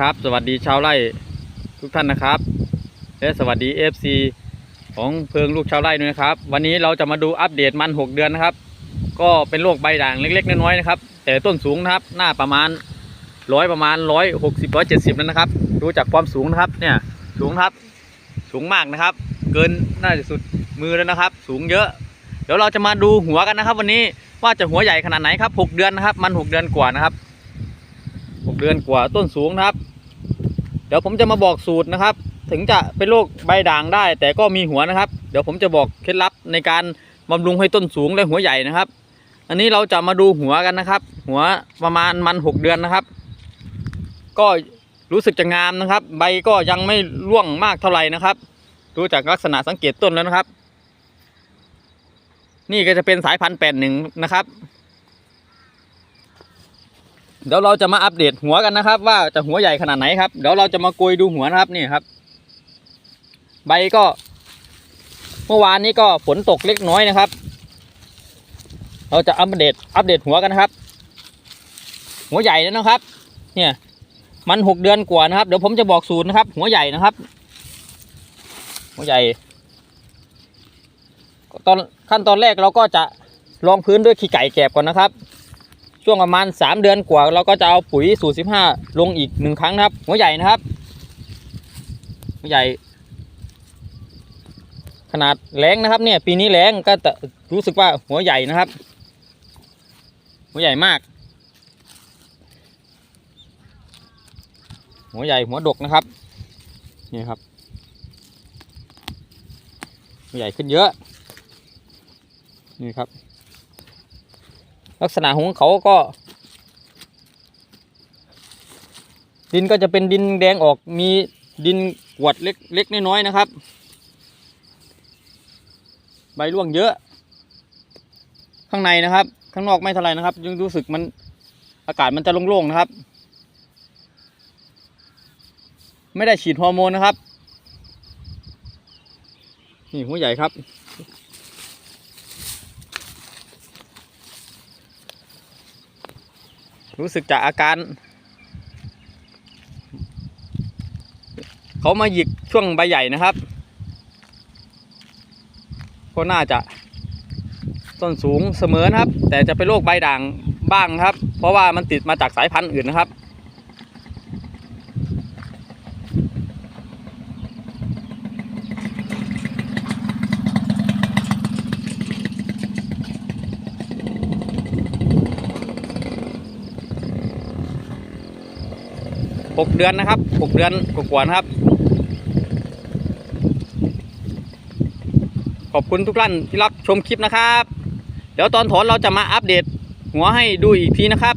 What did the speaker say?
ครับสวัสดีชาวไร่ทุกท่านนะครับ และสวัสดี FC ของเพิงลูกชาวไร่ด้วยนะครับ วันนี้เราจะมาดูอัปเดตมัน 6 เดือนนะครับ ก็เป็นโรคใบด่างเล็กๆน้อยๆนะครับ แต่ต้นสูงนะครับ หน้าประมาณร้อยประมาณร้อยหกสิบร้อยเจ็ดสิบแล้วนะครับ ดูจากความสูงนะครับเนี่ยสูงครับสูงมากนะครับ เกินน่าจะสุดมือแล้วนะครับ สูงเยอะ เดี๋ยวเราจะมาดูหัวกันนะครับ วันนี้ว่าจะหัวใหญ่ขนาดไหนครับหกเดือนนะครับ มันหกเดือนกว่านะครับ หกเดือนกว่าต้นสูงนะครับ เดี๋ยวผมจะมาบอกสูตรนะครับ ถึงจะเป็นโรคใบด่างได้ แต่ก็มีหัวนะครับ เดี๋ยวผมจะบอกเคล็ดลับในการบำรุงให้ต้นสูงและหัวใหญ่นะครับ อันนี้เราจะมาดูหัวกันนะครับ หัวประมาณมันหกเดือนนะครับ ก็รู้สึกจะงามนะครับ ใบก็ยังไม่ร่วงมากเท่าไหร่นะครับ ดูจากลักษณะสังเกตต้นแล้วนะครับ นี่ก็จะเป็นสายพันธุ์แปดหนึ่งนะครับ เดี๋ยวเราจะมาอัปเดตหัวกันนะครับ ว่าจะหัวใหญ่ขนาดไหนครับเดี๋ยวเราจะมาโกยดูหัวนะครับนี่ครับ ใบก็ เมื่อวานนี้ก็ฝนตกเล็กน้อยนะครับ เราจะอัปเดตอัปเดตหัวกันนะครับ หัวใหญ่แล้วนะครับ เนี่ย มันหกเดือนกว่านะครับ เดี๋ยวผมจะบอกสูตรนะครับ หัวใหญ่นะครับ หัวใหญ่ตอนขั้นตอนแรกเราก็จะรองพื้นด้วยขี้ไก่แกบก่อนนะครับ ช่วงประมาณสามเดือนกว่า เราก็จะเอาปุ๋ยสูตรสิบห้าลงอีกหนึ่งครั้งนะครับ หัวใหญ่นะครับ หัวใหญ่ ขนาดแรงนะครับเนี่ย ปีนี้แรงก็จะรู้สึกว่าหัวใหญ่นะครับ หัวใหญ่มาก หัวใหญ่หัวดกนะครับนี่ครับหัวใหญ่ขึ้นเยอะ นี่ครับ ลักษณะของเขาก็ ดินก็จะเป็นดินแดงออกมีดินกวดเล็กเล็กน้อยๆนะครับ ใบร่วงเยอะ ข้างในนะครับ ข้างนอกไม่เท่าไหรนะครับยังรู้สึกมันอากาศมันจะโล่งๆนะครับ ไม่ได้ฉีดฮอร์โมนนะครับ นี่หัวใหญ่ครับ รู้สึกจากอาการ เขามาหยิกช่วงใบใหญ่นะครับ ก็น่าจะ ต้นสูงเสมอนะครับ แต่จะเป็นโรคใบด่างบ้างครับ เพราะว่ามันติดมาจากสายพันธุ์อื่นนะครับ หกเดือนนะครับหกเดือนกว่าๆนะครับ ขอบคุณทุกท่านที่รับชมคลิปนะครับ เดี๋ยวตอนถอนเราจะมาอัปเดตหัวให้ดูอีกทีนะครับ